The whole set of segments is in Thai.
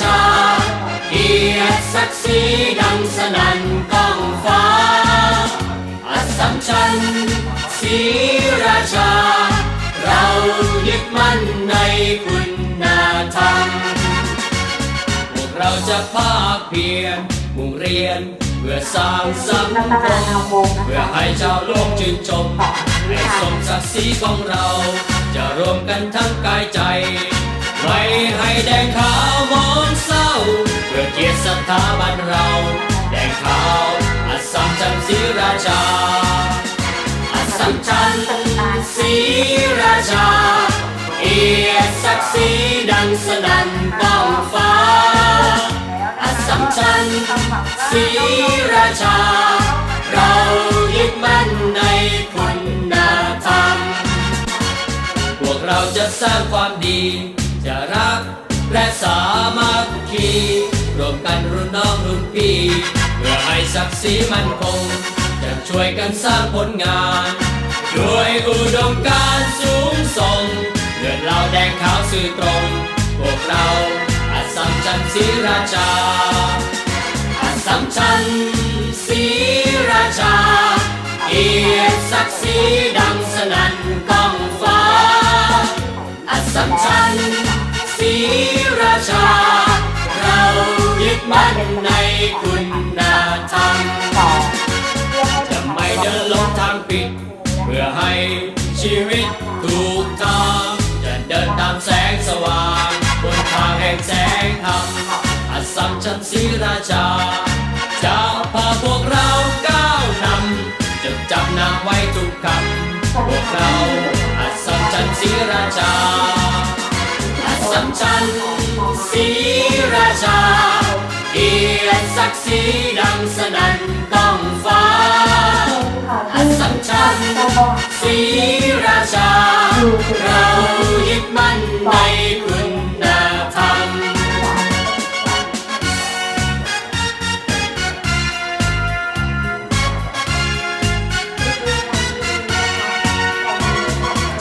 ชาเกียรติศักดิ์ศรีดังสนั่นก้องฟ้า อัศมชัญศรีราชา เรายึดมั่นในคุณธรรมพวกเราจะภาคเพียรมุ่งเรียนเพื่อสร้างสังคมนามวงศ์นะเพื่อให้ชาวโลกชื่นชมให้สมศักดิ์ศรีของเรา จะรวมกันทั้งกายใจ ไม่ให้แดงขาวมองเศร้า เพื่อเกียรติสถาบันเรา แดงขาวอัศมชัญศรีราชา อัศมชัญศรีราชาเกียรติศักดิ์ศรีดังสนั่นก้องฟ้า อัศมชัญศรีราชา เรายึดมั่นในคุณธรรมพวกเราจะสร้างความดี จะรักและสามัคคีรวมกันรุ่นน้องรุ่นพี่เพื่อให้ศักดิ์ศรีมั่นคง จะช่วยกันสร้างผลงาน ด้วยอุดมการสูงส่งเลือดเราแดงขาวสื่อตรง พวกเราอาสัมชัญศรีราชาอัมชัญศรีราชาเกียรติศักดิ์ศรีดังสนั่นก้องฟ้าอัมชัญศรีรา ชา เรายึดมั่นในคุณธรรมจะไม่เดินลงทางผิด เพื่อให้ชีวิตถูกทางจะเดินตามแสงสว่าง บนทางแห่งแสงธรรมอัศมชัญศรีราชา จะพาพวกเราก้าวนำจดจำนำไว้ทุกคำพวกเราอัศมชัญศรีราชาอัศมชัญ ศรีราชา เกียรติศักดิ์ศรีดังสนั่นก้องฟ้าอัศมชัญศรีราชา เรายึดมั่นในคุณธรรม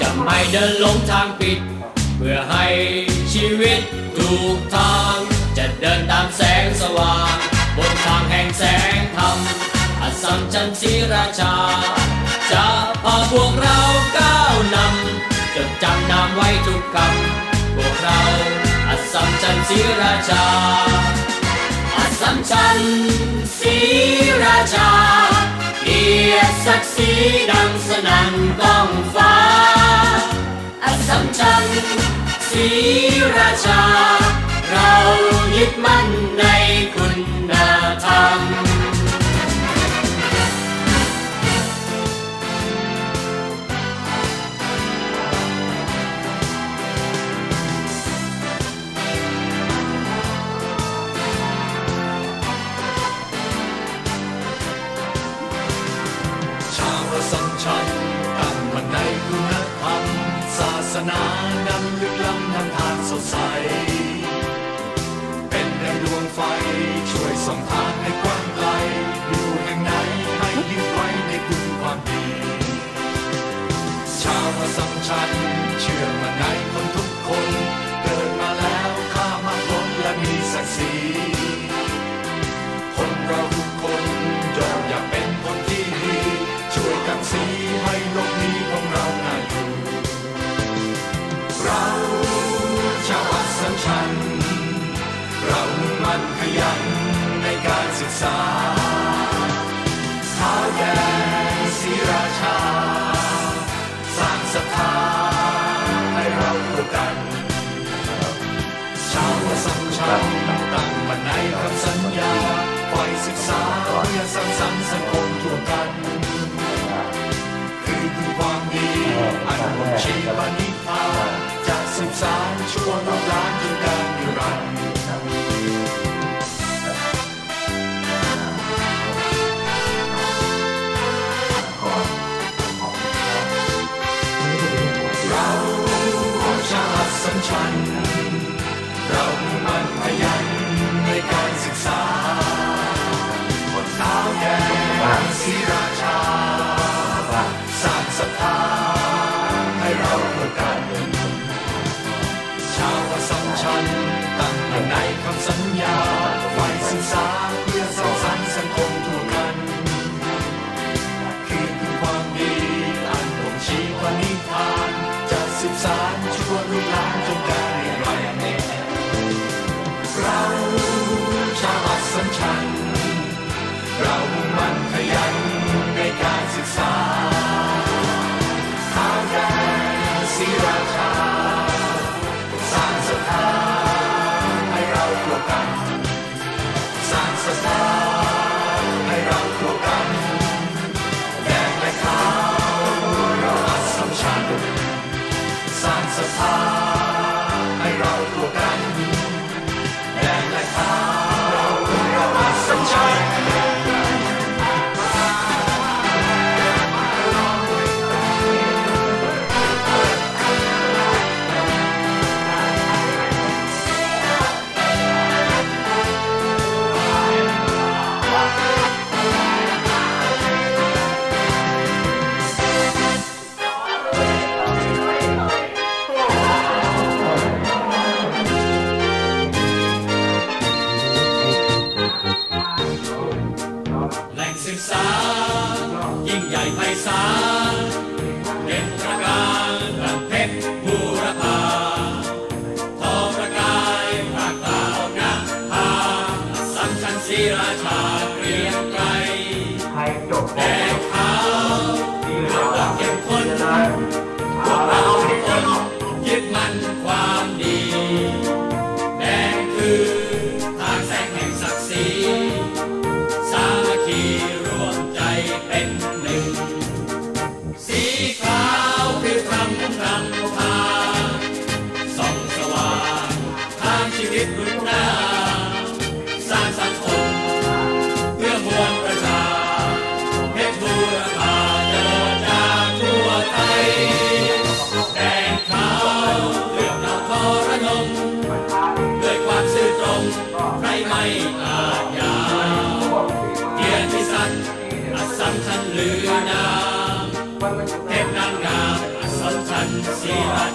จะไม่เดินลงทางผิด เพื่อให้ ชีวิตถูกทาง จะเดินตามแสงสว่าง บนทางแห่งแสงธรรมอัศมชัญศรีราชา จะพาพวกเราก้าวนำจดจำนำไว้ทุกคำพวกเราอัศมชัญศรีราชาอัศมชัญศรีราชาเกียรติศักดิ์ศรีดังสนั่นก้องฟ้าอัศมชัญ ศรีราชา เรายึดมั่นใน ราชา สร้างศรัทธาให้เราร่วมกันชาวสัมชัญตั้งมันในคำสัญญาไฟศึกษาเพื่อสร้างสรรค์สังคมทั่วกัน คือคือความดีอันบนชีวนิพพานจะสืบสานชั่วลูกหลานจนการนิรันดร์ สืบสานชวนลูกหลานจงการ ชีวิตรุ่นหน้า สร้างสังคมเพื่อมวลประชาเพชรบูรพาเดินจากทั่วไทยแดงขาวเลือกเราทรนงด้วยความซื่อตรงใครไม่อาจยาเกียรติสัตว์อัศสัมชันลือนามเทพนางงามอัศสัมชันศรีรา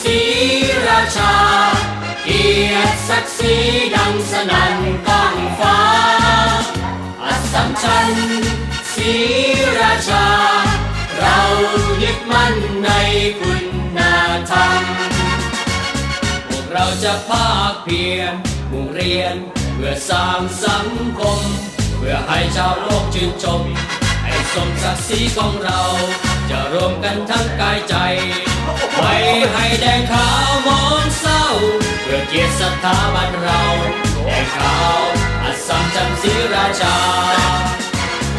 ศรีราชา เกียรติศักดิ์ศรีดังสนั่นก้องฟ้า อัสสัมชัญศรีราชา เรายึดมั่นในคุณธรรมพวกเราจะภาคเพียรมุ่งเรียนเพื่อสร้างสังคม เพื่อให้ชาวโลกชื่นชม ให้สมศักดิ์ศรีของเรา จะรวมกันทั้งกายใจ ไว้ให้แดงขาวมองเศร้า เพื่อเกียรติสถาบันเรา แดงขาวอัศมจันทร์ศรีราชา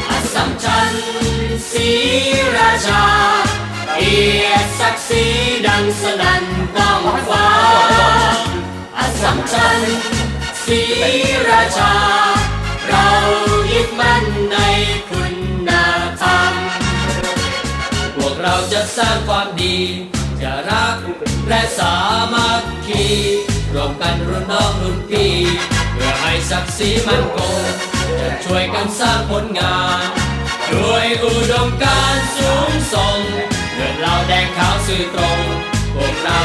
อัสสัมชัญศรีราชาเกียรติศักดิ์ศรีดังสนั่นก้องฟ้า อัสสัมชัญศรีราชา เรายึดมั่นในคุณธรรม พวกเราจะสร้างความดี และสามัคคีรวมกันรุ่นน้องรุ่นพี่เพื่อให้ศักดิ์ศรีมั่นคงจะช่วยกันสร้างผลงานด้วยอุดมการสูงส่งเมื่อเราแดงขาวสื่อตรง พวกเรา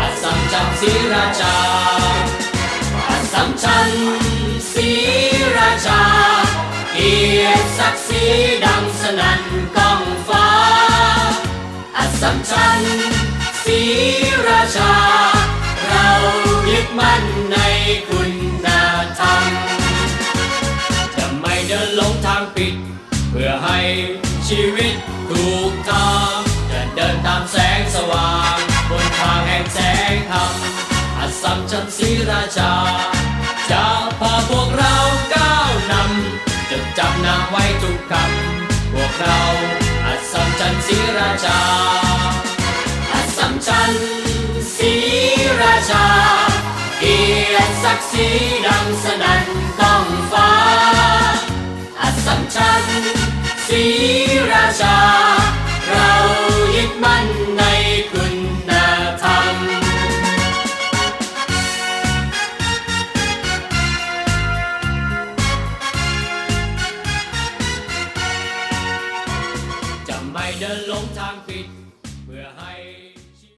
อาสัมจันศรีราชาอัสสัมชัญศรีราชาเกียรติศักดิ์ศรีดังสนั่นก้องฟ้าอัสสัมชัญศรีรา ชา เรายึดมั่นในคุณธรรม จะไม่เดินหลงทางผิด เพื่อให้ชีวิตถูกทางจะเดินตามแสงสว่าง บนทางแห่งแสงธรรมอัสสัมชัญศรีราชา จะพาพวกเราก้าวนำจดจำนำไว้ทุกคำพวกเราอัสสัมชัญศรีราชา อัสสัมชัญศรีรา ชา เกียรติศักดิ์ศรีดังสนั่นต้องฟ้า อัสสัมชัญศรีราชา